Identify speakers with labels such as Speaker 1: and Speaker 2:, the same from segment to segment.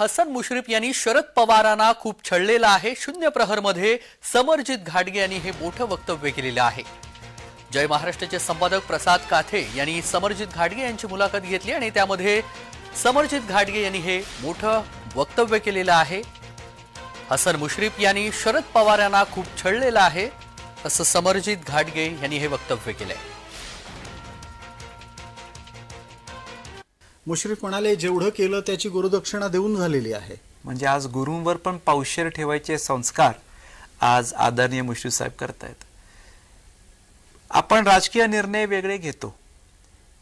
Speaker 1: हसन मुश्रीफ यांनी शरद पवारांना खूप छळलेलं आहे. शून्य प्रहरमध्ये समरजित घाटगे यांनी हे मोठं वक्तव्य केलेलं आहे. जय महाराष्ट्राचे संपादक प्रसाद काथे यांनी समरजित घाटगे यांची मुलाखत घेतली आणि त्यामध्ये समरजित घाटगे यांनी हे मोठं वक्तव्य केलेलं आहे. हसन मुश्रीफ यांनी शरद पवार यांना खूप छळलेलं आहे. असं समरजित घाटगे यांनी हे वक्तव्य केलंय.
Speaker 2: मुश्रीफ म्हणाले जेवढं केलं त्याची गुरुदक्षिणा देऊन झालेली आहे.
Speaker 3: म्हणजे आज गुरूंवर पण पावशेर ठेवायचे संस्कार आज आदरणीय मुश्रीफ साहेब करतायत. आपण राजकीय निर्णय वेगळे घेतो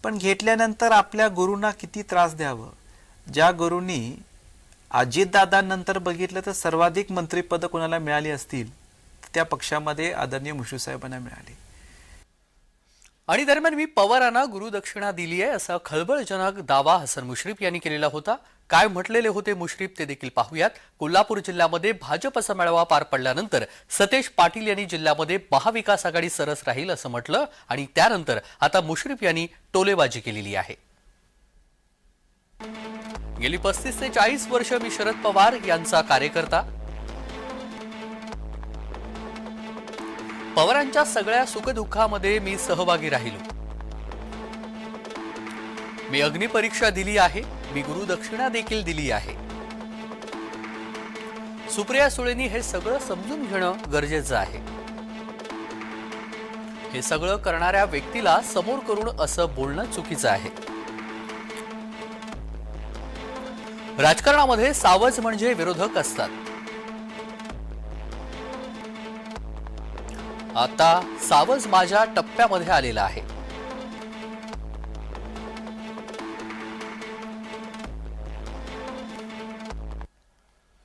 Speaker 3: पण घेतल्यानंतर आपल्या गुरूंना किती त्रास द्यावं? ज्या गुरूंनी अजितदादांनंतर बघितलं तर सर्वाधिक मंत्रिपदं कोणाला मिळाली असतील त्या पक्षामध्ये आदरणीय मुश्रीफ साहेबांना मिळाली.
Speaker 1: आणि दरम्यान मी पवारांना गुरुदक्षिणा दिली आहे असा खळबळजनक दावा हसन मुश्रीफ यांनी केलेला होता. काय म्हटलेले होते मुश्रीफ ते देखील पाहूयात. कोल्हापूर जिल्ह्यामध्ये भाजपचा मेळावा पार पडल्यानंतर सतेज पाटील यांनी जिल्ह्यामध्ये महाविकास आघाडी सरस राहील असं म्हटलं आणि त्यानंतर आता मुश्रीफ यांनी टोलेबाजी केलेली आहे. गेली पस्तीस ते चाळीस वर्ष मी शरद पवार यांचा कार्यकर्ता. पवारांच्या सगळ्या सुखदुःखामध्ये मी सहभागी राहिलो. मी अग्निपरीक्षा दिली आहे मी गुरुदक्षिणा देखील दिली आहे. सुप्रिया सुळेनी हे सगळं समजून घेणं गरजेचं आहे. हे सगळं करणाऱ्या व्यक्तीला समोर करून असं बोलणं चुकीचं आहे. राजकारणामध्ये सावज म्हणजे विरोधक असतात. आता सावज माझ्या टप्प्यामध्ये आलेला आहे.